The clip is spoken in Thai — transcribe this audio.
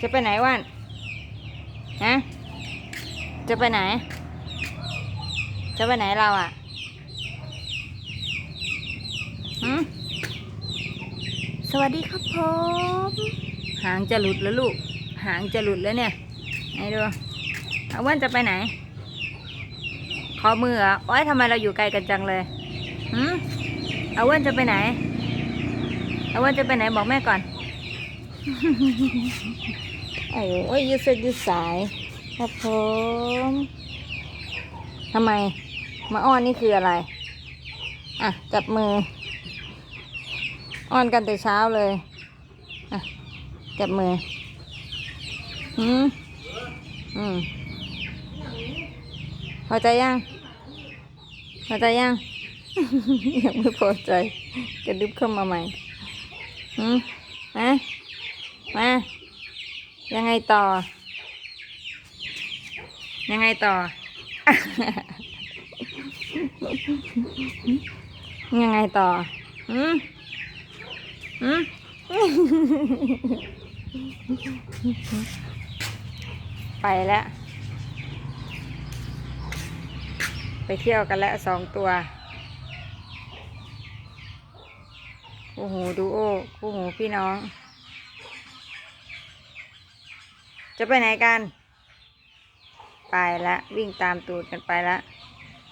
จะไปไหนว่านฮะจะไปไหน จะไปไหนเราอะหืมสวัสดีครับผม หางจะหลุดแล้วลูก หางจะหลุดแล้วเนี่ยไหนดูเอาว่านจะไปไหน ขอมือเหรอโอ้ยทำไมเราอยู่ไกลกันจังเลยหืมเอาว่านจะไปไหน เอาว่านจะไปไหนบอกแม่ก่อน โอ้ยยืดเส้นยืดสาย ครับผมทำไม มาอ้อนนี่คืออะไร อะ จับมือ อ้อนกันแต่เช้าเลย อะ จับมือ อืม อืม พอใจยัง พอใจยัง ยังไม่พอใจ กระดึบเข้ามาใหม่ อืมมา มา ยังไงต่อ ยังไงต่อ ยังไงต่ออืมอืมไปแล้ว ไปเที่ยวกันแล้วสองตัวคู่หูดูโอคู่หูพี่น้อง จะไปไหนกัน ไปละ วิ่งตามตูดกันไปละ